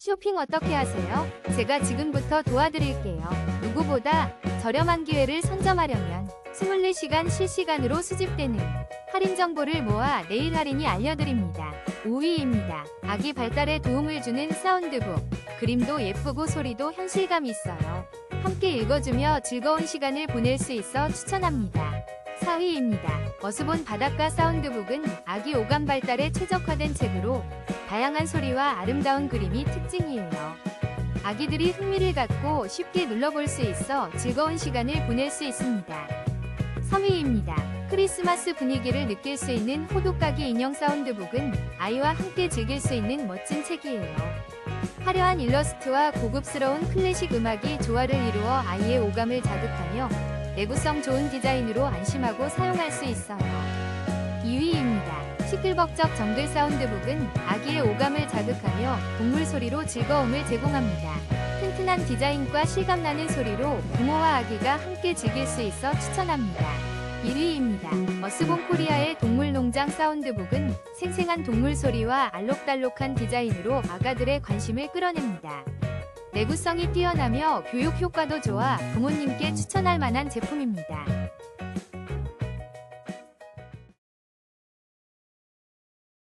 쇼핑 어떻게 하세요? 제가 지금부터 도와드릴게요. 누구보다 저렴한 기회를 선점하려면 24시간 실시간으로 수집되는 할인 정보를 모아 내일 할인이 알려드립니다. 5위입니다. 아기 발달에 도움을 주는 사운드북. 그림도 예쁘고 소리도 현실감 있어요. 함께 읽어주며 즐거운 시간을 보낼 수 있어 추천합니다. 4위입니다. 어스본 바닷가 사운드북은 아기 오감 발달에 최적화된 책으로 다양한 소리와 아름다운 그림이 특징이에요. 아기들이 흥미를 갖고 쉽게 눌러볼 수 있어 즐거운 시간을 보낼 수 있습니다. 3위입니다. 크리스마스 분위기를 느낄 수 있는 호두까기 인형 사운드북은 아이와 함께 즐길 수 있는 멋진 책이에요. 화려한 일러스트와 고급스러운 클래식 음악이 조화를 이루어 아이의 오감을 자극하며 내구성 좋은 디자인으로 안심하고 사용할 수 있어요. 2위입니다. 시끌벅적 정글 사운드북은 아기의 오감을 자극하며 동물 소리로 즐거움을 제공합니다. 튼튼한 디자인과 실감나는 소리로 부모와 아기가 함께 즐길 수 있어 추천합니다. 1위입니다. 머스본 코리아의 동물농장 사운드북은 생생한 동물 소리와 알록달록한 디자인으로 아가들의 관심을 끌어냅니다. 내구성이 뛰어나며 교육 효과도 좋아 부모님께 추천할 만한 제품입니다.